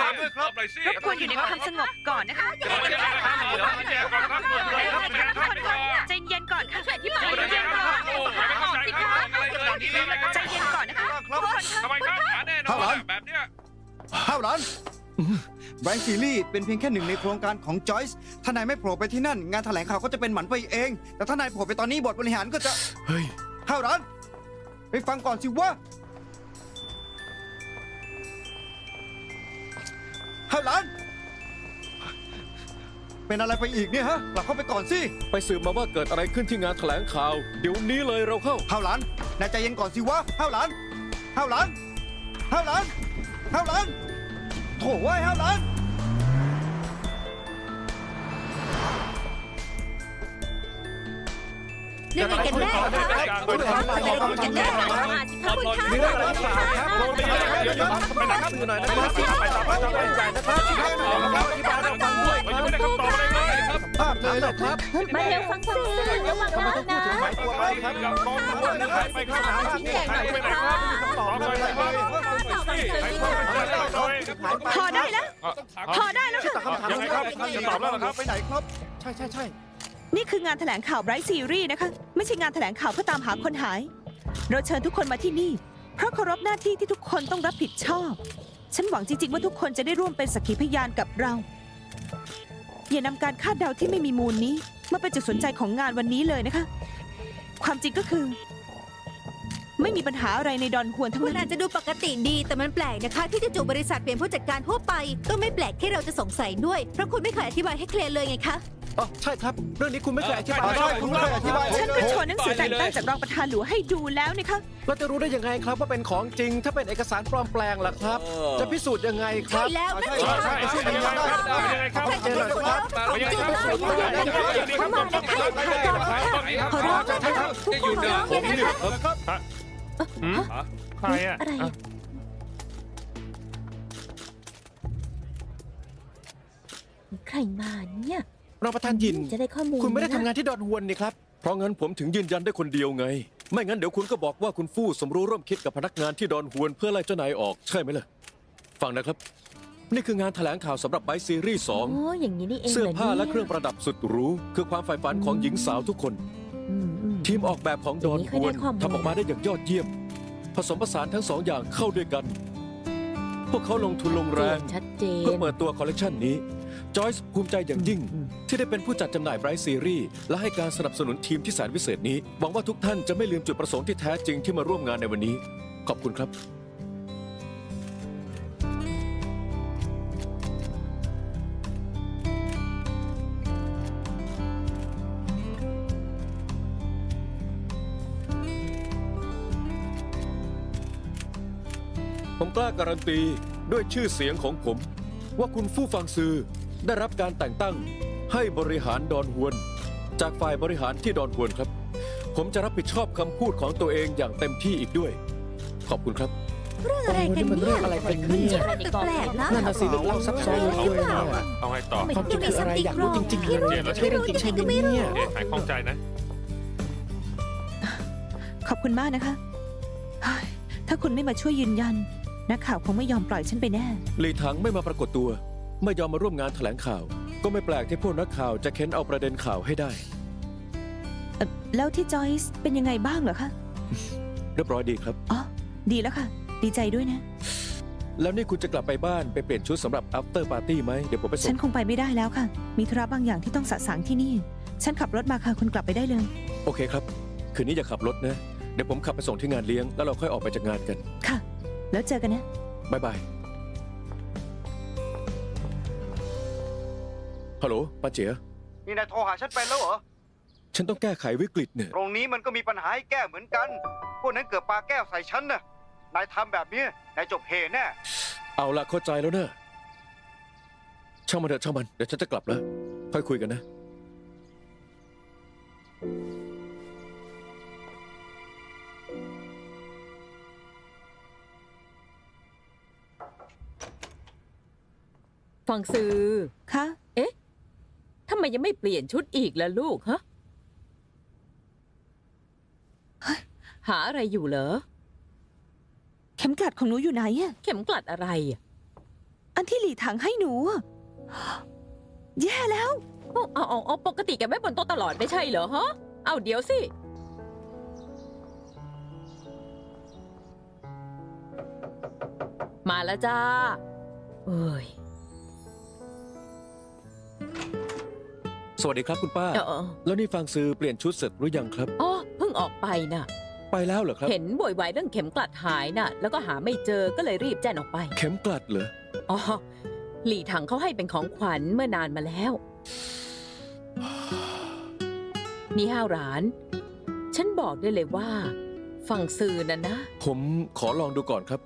ถามด้วยครับตอบหน่อยสิรบกวนอยู่ในความสงบก่อนนะคะเดี๋ยวเดี๋ยวเดี๋ยวครับเดี๋ยวเดี๋ยวก่อนครับเดี๋ยวเดี๋ยวเดี๋ยวครับเดี๋ยวใจเย็นก่อนค่ะใจเดี๋ยวเดี๋ยวเดี๋ยวครับโอ้โหไม่เข้าใจครับอะไรเลยนี่เลยใจเย็นก่อนนะคะครับทำไมครับหาแน่นอนแบบเนี้ยห้าวหลานแบรนด์ซีรีส์เป็นเพียงแค่หนึ่งในโครงการของจอยส์ถ้านายไม่โผล่ไปที่นั่น งานแถลงข่าวก็จะเป็นหมันไปเอง แต่ถ้านายโผล่ไปตอนนี้บทบริหารก็จะ เฮ้ยห้าวหลานไปฟังก่อนสิวะ ห้าวหลาน เป็นอะไรไปอีกเนี่ยฮะ กลับเข้าไปก่อนสิไปสืบมาว่าเกิดอะไรขึ้นที่งานแถลงข่าว เดี๋ยวนี้เลยเราเข้า ห้าวหลานนายใจเย็นก่อนสิวะห้าวหลานห้าวหลานห้าวหลานห้าวหลานโถ่เว้ยห้าวหลาน เรื่องอะไรกันแน่คะ เรื่องอะไรกันแน่มาสิคะคุณคะมีเรื่องอะไรหรือเปล่าครับโรตีเดี๋ยวไปไหนครับอยู่ไหนนะครับไปต่อไปต่อไปจ่านะครับที่ให้ต่อครับที่บ้านเราฟังด้วยมันยังไม่ได้คำตอบอะไรเลยครับภาพเลยเลยครับมาเร็วฟังสิระวังนะนะไปตัวไปครับกับกองทัพนะครับไปเข้าหาที่ไหนไปไหนครับตอบเลยครับพอได้แล้วพอได้แล้วค่ะยังไงครับจะตอบแล้วครับไปไหนครับ ใช่ใช่ใช่ นี่คืองานแถลงข่าวไบรท์ซีรีส์นะคะ ไม่ใช่งานแถลงข่าวเพื่อตามหาคนหาย เราเชิญทุกคนมาที่นี่ เพราะเคารพหน้าที่ที่ทุกคนต้องรับผิดชอบ ฉันหวังจริงๆว่าทุกคนจะได้ร่วมเป็นสักขีพยานกับเรา อย่านำการคาดเดาที่ไม่มีมูลนี้มาเป็นจุดสนใจของงานวันนี้เลยนะคะ ความจริงก็คือ ไม่มีปัญหาอะไรในดอนฮวนทั้งคุณนั้อาจนจะดูปกติดีแต่มันแปลกนะคะ ที่จู่ๆบริษัทเปลี่ยนผู้จัดการทั่วไป ก็ไม่แปลกที่เราจะสงสัยด้วย เพราะคุณไม่เคยอธิบายให้เคลียร์เลยไงคะ อ๋อใช่ครับ เรื่องนี้คุณไม่เคยอธิบายใช่คุณไม่เคยอธิบายฉันก็โชว์หนังสือแต่งตั้งจากรองประธานหลวงให้ดูแล้วนี่คะเราจะรู้ได้ยังไงครับว่าเป็นของจริง ถ้าเป็นเอกสารปลอมแปลงล่ะครับ จะพิสูจน์ยังไงคใช่รับแล้วนั่นใช่สิใช่คะใช่ใช่ยังไงครับยังไงครับเจอหน่อยครับของจริงนะเขามานะคะถ่ายก่อนค่ะขอร้องนะคะทุกคนขอร้องเลยนะคะใครอะอะไรอะใครมาเนี่ย เราประธานยิน จะได้ข้อมูลคุณไม่ได้หทำงานที่ดอนฮวนนี่ครับ เพราะงั้นผมถึงยืนยันได้คนเดียวไง ไม่งั้นเดี๋ยวคุณก็บอกว่าคุณฟู่สมรู้ร่วมคิดกับพนักงานที่ดอนฮวนเพื่อไล่เจ้านายออกใช่ไหมล่ะ ฟังนะครับ นี่คืองานแถลงข่าวสำหรับไบค์ซีรีส์โอ้อย่างนี้นี่เอง2เสื้อผ้าหและเครื่องประดับสุดหรูคือความใฝ่ฝันของหญิงสาวทุกคน อืมอืม ทีมออกแบบของดอนอย่างนี้ฮค่อยวได้นข้อมูลทำออกมาได้อย่างยอดเยี่ยม ผสมผสานทั้งสองอย่างเข้าด้วยกัน พวกเขาลงทุนลงแรง ชัดเจนเพื่อเปิดตัวคอลเลกชันนี้ จอยส์ภูมิใจอย่างยิ่ง ที่ได้เป็นผู้จัดจำหน่ายไบรท์ซีรีส์และให้การสนับสนุนทีมที่แสนวิเศษนี้ หวังว่าทุกท่านจะไม่ลืมจุดประสงค์ที่แท้จริงที่มาร่วมงานในวันนี้ ขอบคุณครับ ผมกล้าการันตีด้วยชื่อเสียงของผม ว่าคุณฟู่ฟังซือ ได้รับการแต่งตั้งให้บริหารดอนฮวน จากฝ่ายบริหารที่ดอนฮวนครับ ผมจะรับผิดชอบคำพูดของตัวเองอย่างเต็มที่อีกด้วย ขอบคุณครับ เรื่องอะไรกันเนี่ยอะไรกันเนี่ย แปลกๆนะนั่นน่ะสิลึกลับซับซ้อนเหลือเกินเนี่ย เอาไงต่อความจริงคืออะไรอยากรู้จริงๆเลยเจนแล้วใช่เรื่องจริงใช่ไหมเนี่ยเอ๊ะหายข้องใจนะ ขอบคุณมากนะคะเฮ้ยถ้าคุณไม่มาช่วยยืนยัน นักข่าวคงไม่ยอมปล่อยฉันไปแน่ลีถังไม่มาปรากฏตัว ไม่ยอมมาร่วมงานแถลงข่าว ก็ไม่แปลกที่พวกนักข่าวจะเค้นเอาประเด็นข่าวให้ได้ เอ่อแล้วที่จอยส์เป็นยังไงบ้างเหรอคะ เรียบร้อยดีครับ อ๋อ ดีแล้วค่ะ ดีใจด้วยนะ แล้วนี่คุณจะกลับไปบ้านไปเปลี่ยนชุดสำหรับ after party ไหมเดี๋ยวผมไปส่ฉังนคงไปไม่ได้แล้วค่ะ มีธุระบางอย่างที่ต้องสะสางที่นี่ ฉันขับรถมาค่ะคุณกลับไปได้เลย โอเคครับ คืนนี้อย่าขับรถนะ เดี๋ยวผมขับไปส่งที่งานเลี้ยง แล้วเราค่อยออกไปจากงานกันค่ะ แล้วเจอกันนะ บายบาย ฮัลโหลป้าเจ๋ยนี่นายโทรหาฉันไปแล้วเหรอ ฉันต้องแก้ไขวิกฤตเนี่ย ตรงนี้มันก็มีปัญหาให้แก้เหมือนกัน พวกนั้นเกิดปาแก้วใส่ฉันน่ะ นายทำแบบนี้นายจบเหแน่ เอาละเข้าใจแล้วเนอะช่างมันเถอะช่างมัน เดี๋ยวฉันจะกลับแล้ว ค่อยคุยกันนะ ฟังซื้อ คะทำ ไมยังไม่เปลี่ยนชุดอีกล่ะลูกฮะหาอะไรอยู่เหรอ เข็มกลัดของหนูอยู่ไหนอะเข็มกลัดอะไรอะอันที่หลีถังให้หนูอะแย่แล้ว เอาเอาเอาเอาปกติแกไม่บนโต๊ะตลอดไม่ใช่เหรอฮะ เอาเดี๋ยวสิ มาแล้วจ้า เอ้ย สวัสดีครับคุณป้า เออแล้วนี่ฟางซือเปลี่ยนชุดเสร็จหรือยังครับ อ๋อเพิ่งออกไปน่ะ ไปแล้วเหรอครับ เห็นบ่วยวายเรื่องเข็มกลัดหายน่ะ แล้วก็หาไม่เจอก็เลยรีบแจ้งออกไป เข็มกลัดเหรอ อ๋อ หลี่ถังเขาให้เป็นของขวัญเมื่อนานมาแล้ว นี่ห้าวหลาน ฉันบอกได้เลยว่าฝั่งซือน่ะนะ ผมขอลองดูก่อนครับ